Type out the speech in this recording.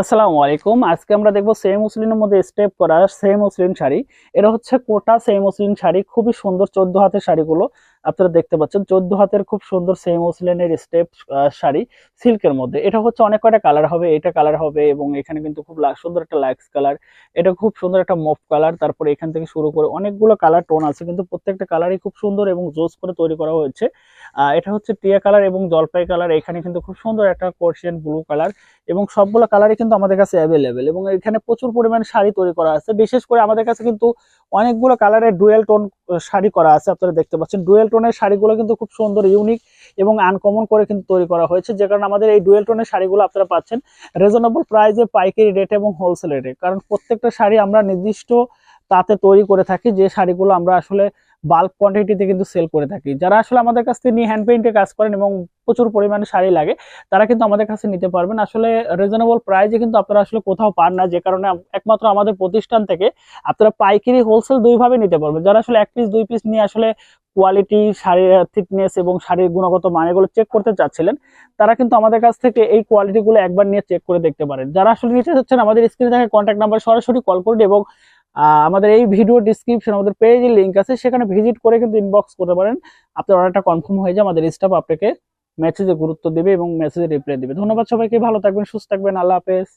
আসসালামু আলাইকুম। আজকে আমরা দেখব সেম মুসলিনের মধ্যে স্টেপ করা সেম মুসলিন শাড়ি। এটা হচ্ছে কোটা সেম মুসলিন শাড়ি। খুবই সুন্দর চোদ্দ হাতের শাড়িগুলো আপনারা দেখতে পাচ্ছেন। চোদ্দ হাতের খুব সুন্দর সেম মুসলিনের স্টেপ শাড়ি সিল্কের মধ্যে। এটা হচ্ছে অনেক কয়টা কালার হবে, এটা কালার হবে এবং এখানে কিন্তু খুব সুন্দর একটা লাক্স কালার এটা খুব সুন্দর একটা মফ কালার তারপরে এখান থেকে শুরু করে অনেকগুলো কালার টোন আছে। কিন্তু প্রত্যেকটা কালারই খুব সুন্দর এবং জোস করে তৈরি করা হয়েছে। এটা হচ্ছে টিয়া কালার এবং জলপাই কালার। এখানে কিন্তু খুব সুন্দর একটা কোর্সিয়ান ব্লু কালার এবং সবগুলো কালারই কিন্তু আমাদের কাছে অ্যাভেলেবেল এবং এখানে প্রচুর পরিমাণে শাড়ি তৈরি করা আছে। বিশেষ করে আমাদের কাছে কিন্তু অনেকগুলো কালারের ডুয়েল টোন শাড়ি করা আছে, আপনারা দেখতে পাচ্ছেন। ডুয়েল টোনের শাড়িগুলো কিন্তু খুব সুন্দর ইউনিক এবং আনকমন করে কিন্তু তৈরি করা হয়েছে। যে কারণে আমাদের এই ডুয়েল টোনের শাড়িগুলো আপনারা পাচ্ছেন রিজনেবল প্রাইসে পাইকারি রেট এবং হোলসেল রেটে কারণ প্রত্যেকটা শাড়ি আমরা নির্দিষ্ট তাতে তৈরি করে থাকি, যে শাড়িগুলো আমরা আসলে বাল্ক কোয়ান্টিটিতে কিন্তু সেল করে থাকি। যারা আসলে আমাদের কাছ থেকে নিয়ে হ্যান্ড পেইন্টে কাজ করেন এবং প্রচুর পরিমাণে শাড়ি লাগে, তারা কিন্তু আমাদের কাছে নিতে পারবেন। আসলে রিজনেবল প্রাইসে কিন্তু আপনারা আসলে কোথাও পান না, যে কারণে একমাত্র আমাদের প্রতিষ্ঠান থেকে আপনারা পাইকারি হোলসেল দুইভাবে নিতে পারবেন। যারা আসলে এক পিস দুই পিস নিয়ে আসলে কোয়ালিটি শাড়ির থিকনেস এবং শাড়ির গুণগত মান এগুলো চেক করতে চাচ্ছিলেন, তারা কিন্তু আমাদের কাছ থেকে এই কোয়ালিটিগুলো একবার নিয়ে চেক করে দেখতে পারেন। যারা আসলে নিতে চাচ্ছেন, আমাদের স্ক্রিনে থাকে কন্ট্যাক্ট নাম্বার সরাসরি কল করুন এবং আমাদের এই ভিডিও ডিসক্রিপশন আমাদের পেজের লিঙ্ক আছে, সেখানে ভিজিট করে কিন্তু ইনবক্স করতে পারেন। আপনার অর্ডারটা কনফার্ম হয়ে যায়, আমাদের স্টাফ আপনাকে মেসেজে গুরুত্ব দেবে এবং মেসেজে রিপ্লাই দেবে। ধন্যবাদ সবাইকে, ভালো থাকবেন, সুস্থ থাকবেন, আল্লাহ হাফেজ।